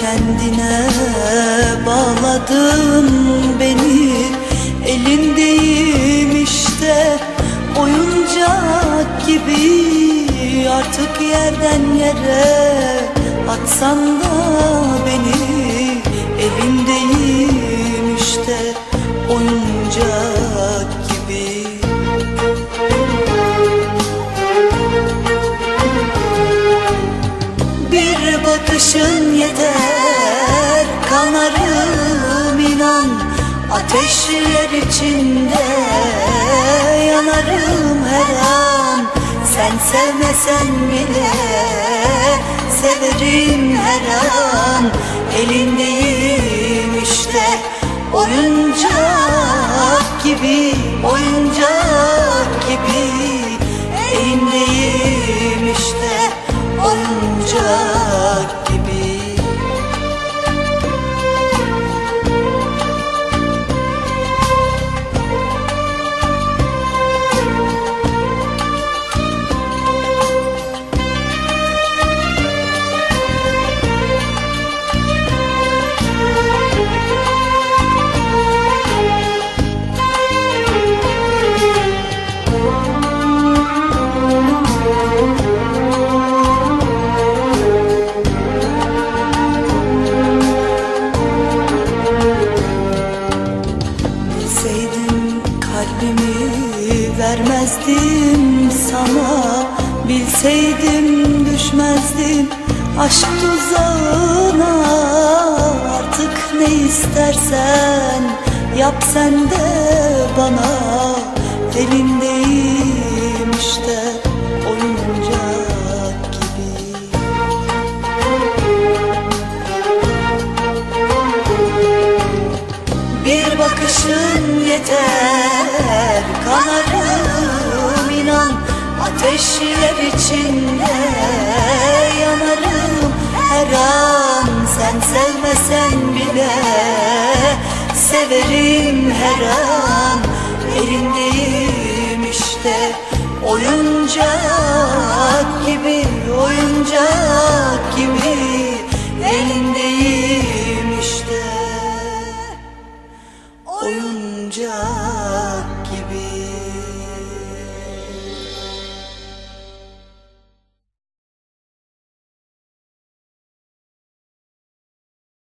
kendine bağladın beni. Elindeyim işte oyuncak gibi. Artık yerden yere atsan da beni. Elindeyim Bir bakışın yeter. Kanarım inan Ateşler içinde yanarım her an. Sen sevmesen bile severim her an. Elindeyim işte oyuncak gibi oyuncak vermezdim sana Bilseydim düşmezdim aşk tuzağına. Artık ne istersen yap sen de bana Elindeyim işte Bakışın yeter. Kanarım inan Ateşler içinde yanarım. Her an Sen sevmesen bile severim her an. Elindeyim işte oyuncak gibi oyuncak oyuncak